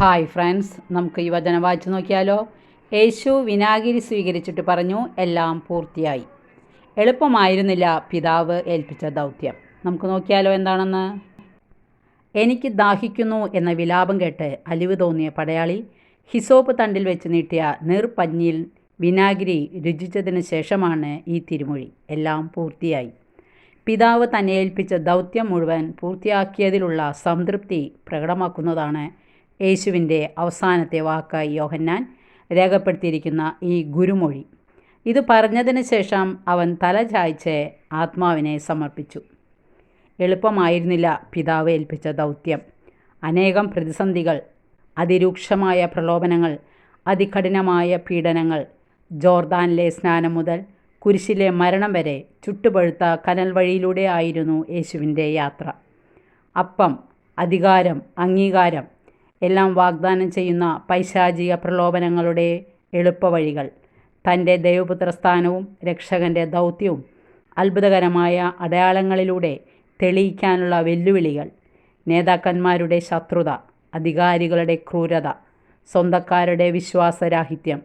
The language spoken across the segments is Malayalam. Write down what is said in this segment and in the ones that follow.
ഹായ് ഫ്രണ്ട്സ് നമുക്ക് ഈ വചനം വായിച്ചു നോക്കിയാലോ? യേശു വിനാഗിരി സ്വീകരിച്ചിട്ട് പറഞ്ഞു എല്ലാം പൂർത്തിയായി. എളുപ്പമായിരുന്നില്ല പിതാവ് ഏൽപ്പിച്ച ദൗത്യം. നമുക്ക് നോക്കിയാലോ എന്താണെന്ന്? എനിക്ക് ദാഹിക്കുന്നു എന്ന വിലാപം കേട്ട് അലിവ് തോന്നിയ പടയാളി ഹിസോപ്പ് തണ്ടിൽ വെച്ച് നീട്ടിയ നീർപ്പഞ്ഞിൽ വിനാഗിരി രുചിച്ചതിന് ശേഷമാണ് ഈ തിരുമൊഴി. എല്ലാം പൂർത്തിയായി. പിതാവ് തന്നെ ഏൽപ്പിച്ച ദൗത്യം മുഴുവൻ പൂർത്തിയാക്കിയതിലുള്ള സംതൃപ്തി പ്രകടമാക്കുന്നതാണ് യേശുവിന്റെ അവസാനത്തെ വാക്കായി യോഹന്നാൻ രേഖപ്പെടുത്തിയിരിക്കുന്ന ഈ ഗുരുമൊഴി. ഇത് പറഞ്ഞതിന് ശേഷം അവൻ തല ചായ്ച്ച് ആത്മാവിനെ സമർപ്പിച്ചു. എളുപ്പമായിരുന്നില്ല പിതാവ് ഏൽപ്പിച്ച ദൗത്യം. അനേകം പ്രതിസന്ധികൾ അതിരൂക്ഷമായ പ്രലോഭനങ്ങൾ അതികഠിനമായ പീഡനങ്ങൾ ജോർദാനിലെ സ്നാനം മുതൽ കുരിശിലെ മരണം വരെ ചുട്ടുപഴുത്ത കനൽ വഴിയിലൂടെ ആയിരുന്നു യേശുവിന്റെ യാത്ര. അപ്പം അധികാരം അംഗീകാരം എല്ലാം വാഗ്ദാനം ചെയ്യുന്ന പൈശാചിക പ്രലോഭനങ്ങളുടെ എളുപ്പവഴികൾ. തന്റെ ദൈവപുത്രസ്ഥാനവും രക്ഷകന്റെ ദൗത്യവും അത്ഭുതകരമായ അടയാളങ്ങളിലൂടെ തെളിയിക്കാനുള്ള വെല്ലുവിളികൾ. നേതാക്കന്മാരുടെ ശത്രുത അധികാരികളുടെ ക്രൂരത സ്വന്തക്കാരുടെ വിശ്വാസരാഹിത്യം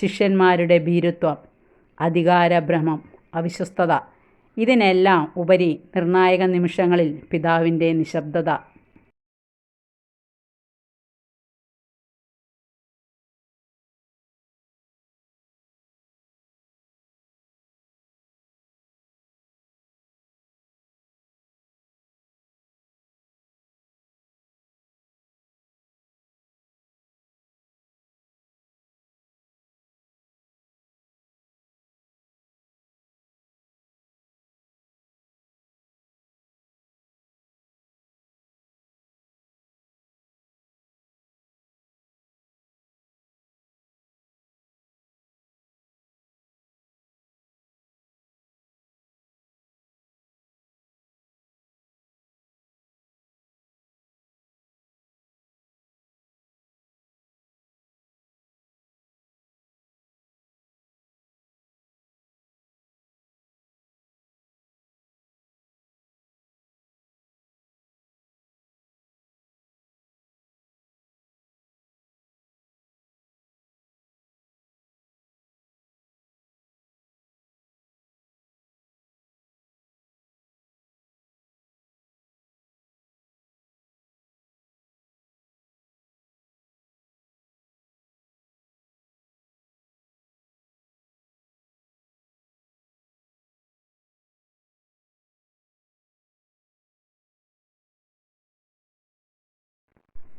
ശിഷ്യന്മാരുടെ ഭീരുത്വം അധികാരഭ്രമം അവിശ്വസ്തത. ഇതിനെല്ലാം ഉപരി നിർണായക നിമിഷങ്ങളിൽ പിതാവിന്റെ നിശബ്ദത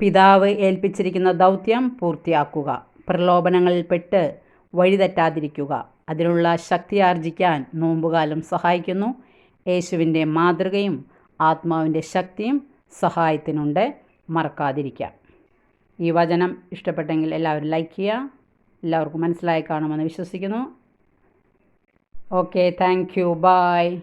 പിതാവ് ഏൽപ്പിച്ചിരിക്കുന്ന ദൗത്യം പൂർത്തിയാക്കുക. പ്രലോഭനങ്ങളിൽപ്പെട്ട് വഴിതെറ്റാതിരിക്കുക. അതിനുള്ള ശക്തി ആർജിക്കാൻ നോമ്പുകാലം സഹായിക്കുന്നു. യേശുവിന്റെ മാതൃകയും ആത്മാവിന്റെ ശക്തിയും സഹായത്തിനുണ്ട്. മറക്കാതിരിക്കാം ഈ വചനം ഇഷ്ടപ്പെട്ടെങ്കിൽ എല്ലാവരും ലൈക്ക് ചെയ്യുക. എല്ലാവർക്കും മനസ്സിലായി കാണുമെന്ന് വിശ്വസിക്കുന്നു. Okay thank you. ബായ്